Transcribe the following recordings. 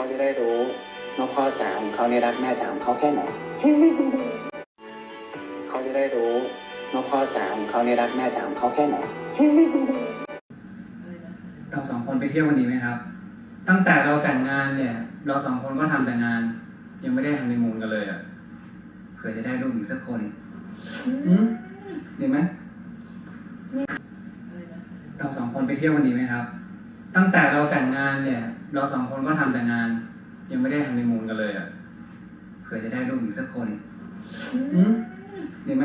เขาจะได้รู้ว่าพ่อจ๋าของเขาเนี่ยรักแม่จ๋าของเขาแค่ไหน เขาจะได้รู้ว่าพ่อจ๋าของเขาเนี่ยรักแม่จ๋าของเขาแค่ไหน เราสองคนไปเที่ยววันนี้ไหมครับ ตั้งแต่เราแต่งงานเนี่ย เราสองคนก็ทำแต่งาน ยังไม่ได้ฮันนีมูนกันเลยอะเผื่อจะได้ลูกอีกสักคนอืมดีไหมเราสองคนไปเที่ยววันนี้ไหมครับ ตั้งแต่เราแต่งงานเนี่ย เราสองคนก็ทำแต่งาน ยังไม่ได้ฮันนีมูนกันเลยอะเผื่อจะได้ลูกอีกสักคนอืมดีไหม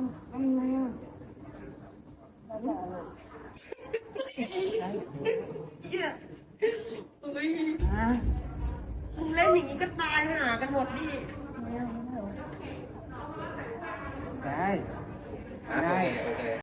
มึงเล่นอย่างนี้ก็ตายหากันหมดนี่ได้ ได้